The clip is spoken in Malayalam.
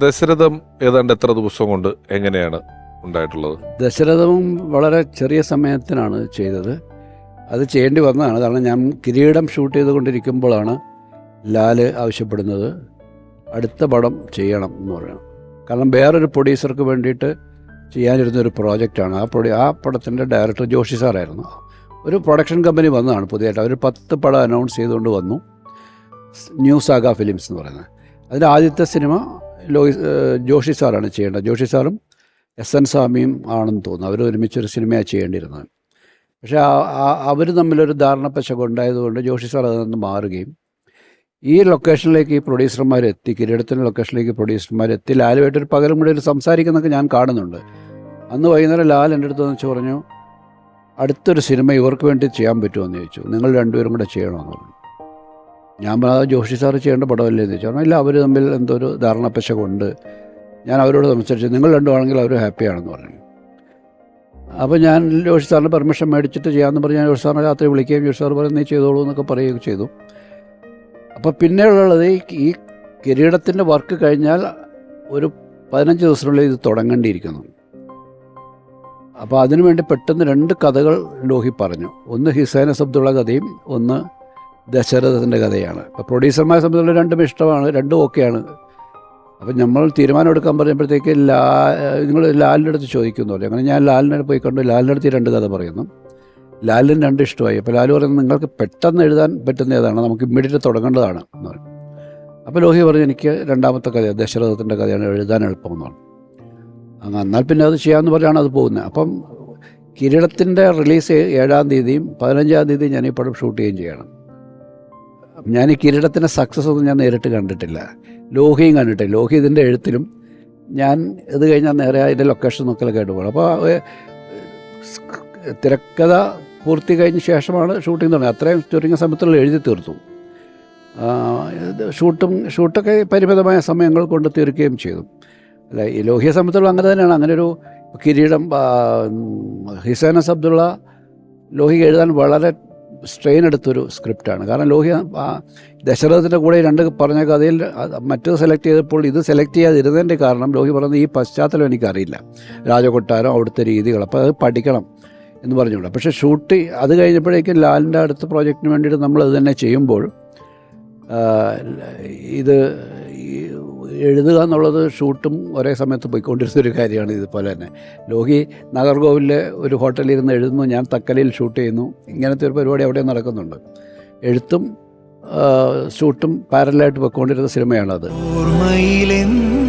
ദശരഥം ഏതാണ്ട് എത്ര ദിവസം കൊണ്ട് എങ്ങനെയാണ് ഉണ്ടായിട്ടുള്ളത്? ദശരഥവും വളരെ ചെറിയ സമയത്തിനാണ് ചെയ്തത്. അത് ചെയ്യേണ്ടി വന്നതാണ്. കാരണം ഞാൻ കിരീടം ഷൂട്ട് ചെയ്തുകൊണ്ടിരിക്കുമ്പോഴാണ് ലാൽ ആവശ്യപ്പെടുന്നത്. അടുത്ത പടം ചെയ്യണം എന്ന് പറയണം. കാരണം വേറൊരു പ്രൊഡ്യൂസർക്ക് വേണ്ടിയിട്ട് ചെയ്യാനിരുന്ന ഒരു പ്രോജക്റ്റാണ്. ആ പ്രൊഡ്യൂ ആ പടത്തിന്റെ ഡയറക്ടർ ജോഷി സാറായിരുന്നു. ഒരു പ്രൊഡക്ഷൻ കമ്പനി വന്നതാണ് പുതിയതായിട്ട്. അവർ പത്ത് പടം അനൗൺസ് ചെയ്തുകൊണ്ട് വന്നു. ന്യൂ സാഗ ഫിലിംസ് എന്ന് പറയുന്നത്. അതിന്റെ ആദ്യത്തെ സിനിമ ലോയി ജോഷി സാറാണ് ചെയ്യേണ്ടത്. ജോഷി സാറും എസ് എൻ സ്വാമിയും ആണെന്ന് തോന്നുന്നു. അവർ ഒരുമിച്ചൊരു സിനിമയാണ് ചെയ്യേണ്ടിയിരുന്നത്. പക്ഷേ അവർ തമ്മിലൊരു ധാരണപ്പശക ഉണ്ടായതുകൊണ്ട് ജോഷി സാർ അതിൽ നിന്ന് മാറുകയും ഈ ലൊക്കേഷനിലേക്ക് ഈ പ്രൊഡ്യൂസർമാർ എത്തി കിരീടത്തിന്റെ ലൊക്കേഷനിലേക്ക് പ്രൊഡ്യൂസർമാർ എത്തി. ലാലുമായിട്ടൊരു പകലും കൂടി ഒരു സംസാരിക്കുന്നൊക്കെ ഞാൻ കാണുന്നുണ്ട്. അന്ന് വൈകുന്നേരം ലാൽ എന്റെ അടുത്ത് വെച്ച് പറഞ്ഞു അടുത്തൊരു സിനിമ ഇവർക്ക് വേണ്ടി ചെയ്യാൻ പറ്റുമോ? എന്ന് ചോദിച്ചു. നിങ്ങൾ രണ്ടുപേരും കൂടെ ചെയ്യണമെന്ന് പറഞ്ഞു. ഞാൻ പറഞ്ഞത് ജോഷി സാറ് ചെയ്യേണ്ട പടമല്ലേ എന്ന് ചോദിച്ചു. പറഞ്ഞാൽ ഇല്ല അവർ തമ്മിൽ എന്തോ ഒരു ധാരണപ്പശകുണ്ട് ഞാൻ അവരോട് സംസാരിച്ചു. നിങ്ങൾ രണ്ടുമാണെങ്കിൽ അവർ ഹാപ്പിയാണെന്ന് പറഞ്ഞു. അപ്പോൾ ഞാൻ ജോഷി സാറിന് പെർമിഷൻ മേടിച്ചിട്ട് ചെയ്യാമെന്ന് പറഞ്ഞ് ഞാൻ ജോഷി സാറിനെ രാത്രി വിളിക്കുകയും ജോഷി സാർ പറയും നീ ചെയ്തോളൂ എന്നൊക്കെ പറയുകയൊക്കെ ചെയ്തു. അപ്പോൾ പിന്നെയുള്ളത് ഈ കിരീടത്തിന്റെ വർക്ക് കഴിഞ്ഞാൽ ഒരു പതിനഞ്ച് ദിവസത്തിനുള്ളിൽ ഇത് തുടങ്ങേണ്ടിയിരിക്കുന്നു. അപ്പോൾ അതിനുവേണ്ടി പെട്ടെന്ന് രണ്ട് കഥകൾ ലോഹി പറഞ്ഞു. ഒന്ന് ഹിസൈന അബ്ദുള്ള കഥയും ഒന്ന് ദശരഥത്തിന്റെ കഥയാണ്. അപ്പോൾ പ്രൊഡ്യൂസർമാരെ സംബന്ധിച്ചുള്ള രണ്ടും ഇഷ്ടമാണ് രണ്ടും ഓക്കെയാണ്. അപ്പം നമ്മൾ തീരുമാനം എടുക്കാൻ പറയുമ്പോഴത്തേക്ക് ലാ നിങ്ങൾ ലാലിന്റെ അടുത്ത് ചോദിക്കുന്നു പറയും അങ്ങനെ ഞാൻ അടുത്ത് പോയി കണ്ടു ലാലിന്റെ അടുത്ത് രണ്ട് കഥ പറയുന്നു. ലാലിന് രണ്ട് ഇഷ്ടമായി. അപ്പോൾ ലാലു പറയുന്നത് നിങ്ങൾക്ക് പെട്ടെന്ന് എഴുതാൻ പറ്റുന്ന ഏതാണ്? നമുക്ക് ഇമ്മീഡിയറ്റ് തുടങ്ങേണ്ടതാണ് എന്ന് പറഞ്ഞു അപ്പോൾ ലോഹി പറഞ്ഞു എനിക്ക് രണ്ടാമത്തെ കഥ ദശരഥത്തിന്റെ കഥയാണ് എഴുതാൻ എളുപ്പമെന്ന് പറഞ്ഞു എന്നാൽ പിന്നെ അത് ചെയ്യാമെന്ന് പറഞ്ഞാണ് അത് പോകുന്നത്. അപ്പം കിരീടത്തിന്റെ റിലീസ് ഏഴാം തീയതിയും പതിനഞ്ചാം തീയതിയും ഞാൻ ഈ പടം ഷൂട്ട് ചെയ്യുകയും ചെയ്യണം. ഞാൻ ഈ കിരീടത്തിന്റെ സക്സസ് ഒന്നും ഞാൻ നേരിട്ട് കണ്ടിട്ടില്ല. ലോഹിയും കണ്ടിട്ടില്ല. ലോഹി ഇതിന്റെ എഴുത്തിലും ഞാൻ ഇത് കഴിഞ്ഞാൽ നേരെ അതിന്റെ ലൊക്കേഷൻ നോക്കലൊക്കെ ആയിട്ട് പോകണം അപ്പോൾ തിരക്കഥ പൂർത്തി കഴിഞ്ഞ ശേഷമാണ് ഷൂട്ടിംഗ് തുടങ്ങിയത് അത്രയും ചുരുങ്ങിയ സമയത്തുള്ള എഴുതി തീർത്തു. ഷൂട്ടും ഷൂട്ടൊക്കെ പരിമിതമായ സമയങ്ങൾ കൊണ്ട് തീർക്കുകയും ചെയ്തു. അല്ല ഈ ലോഹിയെ സംബന്ധിച്ചുള്ള അങ്ങനെ തന്നെയാണ്. അങ്ങനെ ഒരു കിരീടം ഹിസേന ഹിസൈനസ് അബ്ദുള്ള ലോഹി എഴുതാൻ വളരെ സ്ട്രെയിൻ എടുത്തൊരു സ്ക്രിപ്റ്റാണ് കാരണം ലോഹി ആ ദശരഥത്തിന്റെ കൂടെ രണ്ട് പറഞ്ഞ കഥയിൽ മറ്റത് സെലക്ട് ചെയ്തപ്പോൾ ഇത് സെലക്ട് ചെയ്യാതിരുന്നതിന്റെ കാരണം ലോഹി പറയുന്നത് ഈ പശ്ചാത്തലം എനിക്കറിയില്ല. രാജകൊട്ടാരം അവിടുത്തെ രീതികൾ. അപ്പോൾ അത് പഠിക്കണം എന്ന് പറഞ്ഞുകൊണ്ട്. പക്ഷേ ഷൂട്ട് അത് കഴിഞ്ഞപ്പോഴേക്കും ലാലിന്റെ അടുത്ത പ്രോജക്റ്റിന് വേണ്ടിയിട്ട് നമ്മൾ അത് തന്നെ ചെയ്യുമ്പോൾ ഇത് എഴുതുക എന്നുള്ളത് ഷൂട്ടും ഒരേ സമയത്ത് പോയിക്കൊണ്ടിരുന്ന ഒരു കാര്യമാണ് ഇതുപോലെ തന്നെ. ലോഹി നാഗർകോവിലെ ഒരു ഹോട്ടലിൽ ഇരുന്ന് എഴുതുന്നു ഞാൻ തക്കലയിൽ ഷൂട്ട് ചെയ്യുന്നു ഇങ്ങനത്തെ ഒരു പരിപാടി അവിടെ നടക്കുന്നുണ്ട്. എഴുത്തും ഷൂട്ടും പാരലായിട്ട് പോയിക്കൊണ്ടിരുന്ന സിനിമയാണത്. ഓർമ്മയിലെന്നും